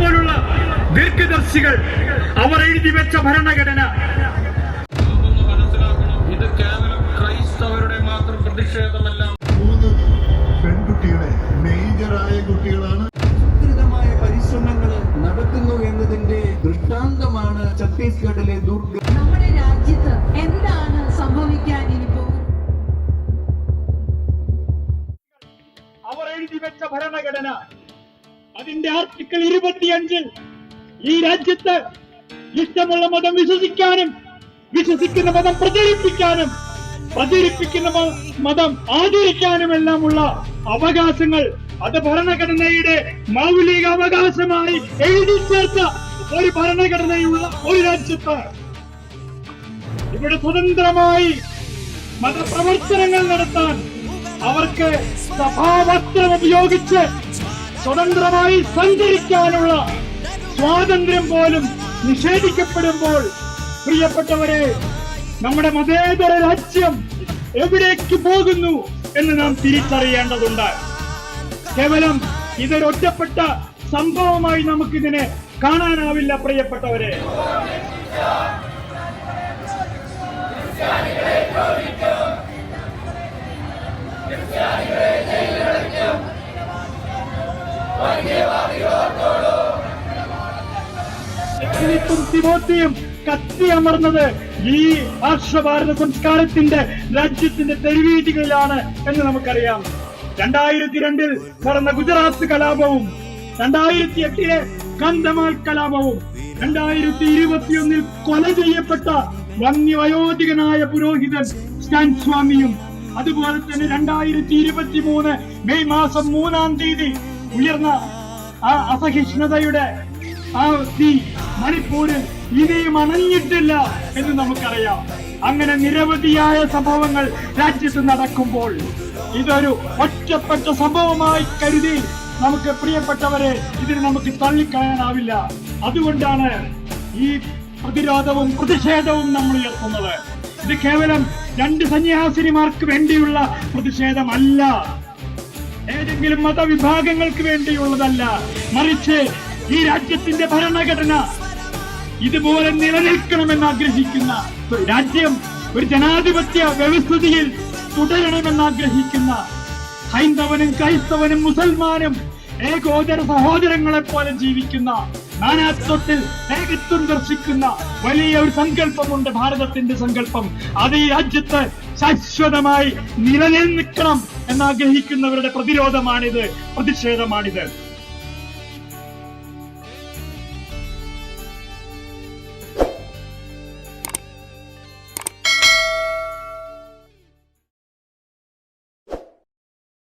പോലുള്ള ദീർഘദർശികൾ അവർ എഴുതി വെച്ച ഭരണഘടന. ഇത് കേവലം ക്രൈസ്തവരുടെ മാത്രം പ്രതിഷേധമല്ല. മൂന്ന് പെൺകുട്ടികളെ മേജറായ കുട്ടികളാണ്. വിസ്തൃതമായ പരിശ്രമങ്ങൾ നടക്കുന്നു എന്നതിന്റെ ദൃഷ്ടാന്തമാണ് ഛത്തീസ്ഗഡിലെ ദുർഗ. നമ്മുടെ രാജ്യത്ത് എന്താണ് സംഭവിക്കാൻ ഇനി അവർ എഴുതി വെച്ച ഭരണഘടന അതിന്റെ ആർട്ടിക്കിൾ ഇരുപത്തിയഞ്ചിൽ ഈ രാജ്യത്ത് ഇഷ്ടമുള്ള മതം വിശ്വസിക്കാനും വിശ്വസിക്കുന്ന മതം പ്രചരിപ്പിക്കാനും പ്രചരിപ്പിക്കുന്ന മതം മതം ആചരിക്കാനുമെല്ലാമുള്ള അവകാശങ്ങൾ അത് ഭരണഘടനയുടെ മൗലിക അവകാശമായി എഴുതി ചേർത്ത ഒരു ഭരണഘടനയുള്ള ഒരു രാജ്യത്ത്. ഇവിടെ സ്വതന്ത്രമായി മതപ്രവർത്തനങ്ങൾ നടത്താൻ അവർക്ക് സഭാവസ്ത്രം ഉപയോഗിച്ച് സ്വതന്ത്രമായി സഞ്ചരിക്കാനുള്ള സ്വാതന്ത്ര്യം പോലും നിഷേധിക്കപ്പെടുമ്പോൾ പ്രിയപ്പെട്ടവരെ നമ്മുടെ മതേതര രാജ്യം എവിടേക്ക് പോകുന്നു എന്ന് നാം തിരിച്ചറിയേണ്ടതുണ്ട്. കേവലം ഇതൊരൊറ്റപ്പെട്ട സംഭവമായി നമുക്കിതിനെ കാണാനാവില്ല പ്രിയപ്പെട്ടവരെ. ഫിലിപ്പും തിമോത്തിയും കത്തിയമർന്നത് ഈ ആർഷഭാരത സംസ്കാരത്തിന്റെ രാജ്യത്തിന്റെ തെരുവീതികളിലാണ് എന്ന് നമുക്കറിയാം. രണ്ടായിരത്തി രണ്ടിൽ നടന്ന ഗുജറാത്ത് കലാപവും രണ്ടായിരത്തി എട്ടിലെ കന്ധമാൽ കലാപവും രണ്ടായിരത്തി ഇരുപത്തിയൊന്നിൽ കൊല ചെയ്യപ്പെട്ട വന്യവയോധികനായ പുരോഹിതൻ സ്റ്റാൻ സ്വാമിയും അതുപോലെ തന്നെ രണ്ടായിരത്തി ഇരുപത്തി മൂന്ന് മെയ് മാസം മൂന്നാം തീയതി ഉയർന്ന ആ അസഹിഷ്ണുതയുടെ ആ തീ മണിപ്പൂരിൽ ഇനിയും അണഞ്ഞിട്ടില്ല എന്ന് നമുക്കറിയാം. അങ്ങനെ നിരവധിയായ സംഭവങ്ങൾ രാജ്യത്ത് നടക്കുമ്പോൾ ഇതൊരു ഒറ്റപ്പെട്ട സംഭവമായി കരുതി നമുക്ക് പ്രിയപ്പെട്ടവരെ ഇതിന് നമുക്ക് തള്ളിക്കളയാനാവില്ല. അതുകൊണ്ടാണ് ഈ പ്രതിരോധവും പ്രതിഷേധവും നമ്മൾ ഉയർത്തുന്നത്. ഇത് കേവലം രണ്ട് സന്യാസിനിമാർക്ക് വേണ്ടിയുള്ള പ്രതിഷേധമല്ല. ഏതെങ്കിലും മതവിഭാഗങ്ങൾക്ക് വേണ്ടിയുള്ളതല്ല. മറിച്ച് ഈ രാജ്യത്തിന്റെ ഭരണഘടന ഇതുപോലെ നിലനിൽക്കണമെന്ന് ആഗ്രഹിക്കുന്ന രാജ്യം ഒരു ജനാധിപത്യ വ്യവസ്ഥിതിയിൽ തുടരണമെന്ന് ആഗ്രഹിക്കുന്ന ഹൈന്ദവനും ക്രൈസ്തവനും മുസൽമാനും ഏകോദര സഹോദരങ്ങളെ പോലെ ജീവിക്കുന്ന നാനാത്വത്തിൽ ഏകത്വം ദർശിക്കുന്ന വലിയ ഒരു സങ്കല്പമുണ്ട് ഭാരതത്തിന്റെ സങ്കല്പം. അത് ഈ രാജ്യത്ത് ശാശ്വതമായി നിലനിൽക്കണം. എന്നാഗ്രഹിക്കുന്നവരുടെ പ്രതിരോധമാണിത് പ്രതിഷേധമാണിത്.